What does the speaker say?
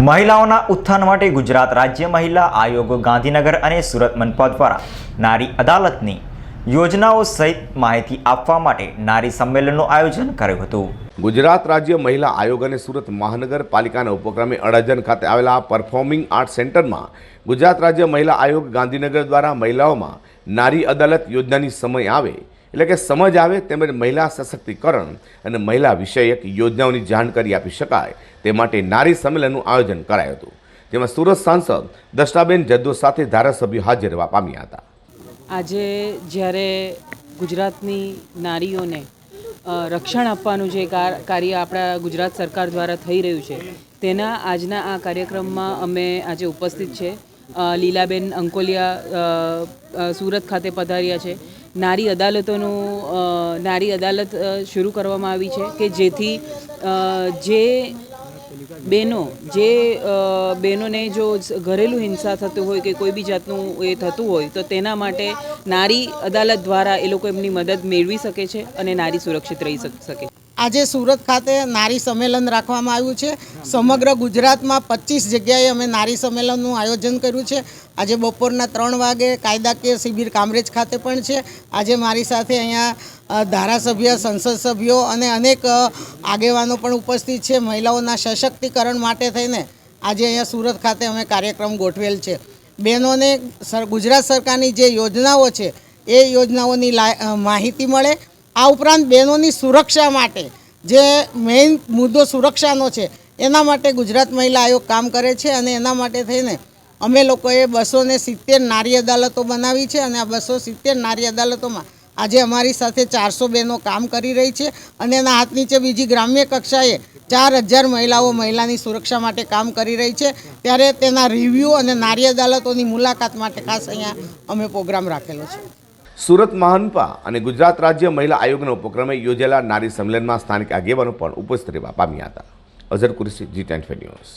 મહિલાઓના ઉત્થાન માટે ગુજરાત રાજ્ય મહિલા આયોગ ગાંધીનગર અને સુરત મનપા દ્વારા નારી અદાલતની યોજનાઓ સહિત માહિતી આપવા માટે નારી સંમેલનનું આયોજન કર્યું હતું. ગુજરાત રાજ્ય મહિલા આયોગ અને સુરત મહાનગરપાલિકાના ઉપક્રમે અડાજણ ખાતે આવેલા પરફોર્મિંગ આર્ટ સેન્ટરમાં ગુજરાત રાજ્ય મહિલા આયોગ ગાંધીનગર દ્વારા મહિલાઓમાં નારી અદાલત યોજનાની સમય આવે એટલે કે સમજ આવે તેમજ મહિલા સશક્તિકરણ અને મહિલા વિષયક યોજનાઓની જાણકારી આપી શકાય. તે માટે નારી સંમેલનનું આયોજન કરાયું હતું. જેમાં સુરત સાંસદ દર્શનાબેન જદ્દો સાથે ધારાસભ્યો હાજર રહેવા પામ્યા હતા. આજે જ્યારે ગુજરાતની નારીઓને રક્ષણ આપવાનું જે કાર- કાર્ય આપણા ગુજરાત સરકાર દ્વારા થઈ રહ્યું છે, તેના આજના આ કાર્યક્રમમાં અમે આજે ઉપસ્થિત છે. લીલાબેન અંકોલિયા સુરત ખાતે પધાર્યા છે. નારી અદાલતોનું નારી અદાલત શરૂ કરવામાં આવી છે કે જેથી જે બહેનો જે બહેનોને જો ઘરેલું હિંસા થતું હોય કે કોઈ બી જાતનું એ થતું હોય, તો તેના માટે નારી અદાલત દ્વારા એ લોકો એમની મદદ મેળવી શકે છે અને નારી સુરક્ષિત રહી શક- શકે. આજે સુરત ખાતે નારી સંમેલન રાખવામાં આવ્યું છે. સમગ્ર ગુજરાતમાં પચીસ જગ્યાએ અમે નારી સંમેલનનું આયોજન કર્યું છે. આજે બપોરના ત્રણ વાગે કાયદાકીય શિબિર કામરેજ ખાતે પણ છે. આજે મારી સાથે અહીંયા ધારાસભ્ય, સંસદ સભ્યો અને અનેક આગેવાનો પણ ઉપસ્થિત છે મહિલાઓના સશક્તિકરણ માટે થઈને. આજે અહીંયા સુરત ખાતે અમે કાર્યક્રમ ગોઠવેલ છે. બહેનોને ગુજરાત સરકારની જે યોજનાઓ છે, એ યોજનાઓની માહિતી મળે. આ ઉપરાંત બહેનોની સુરક્ષા માટે જે મેઇન મુદ્દો સુરક્ષાનો છે, એના માટે ગુજરાત મહિલા આયોગ કામ કરે છે અને એના માટે થઈને અમે લોકોએ બસો ને સિત્તેર નારી અદાલતો બનાવી છે અને આ બસો સિત્તેર નારી અદાલતોમાં આજે અમારી સાથે ચારસો બહેનો કામ કરી રહી છે અને એના હાથ નીચે બીજી ગ્રામ્ય કક્ષાએ ચાર હજાર મહિલાઓ મહિલાની સુરક્ષા માટે કામ કરી રહી છે. ત્યારે તેના રિવ્યૂ અને નારી અદાલતોની મુલાકાત માટે ખાસ અહીંયા અમે પ્રોગ્રામ રાખેલો છે. સુરત મહાનપા અને ગુજરાત રાજ્ય મહિલા આયોગના ઉપક્રમે યોજેલા નારી સંમેલનમાં સ્થાનિક આગેવાનો પણ ઉપસ્થિત રહેવા પામ્યા હતા. Azhar Qureshi, G tent news.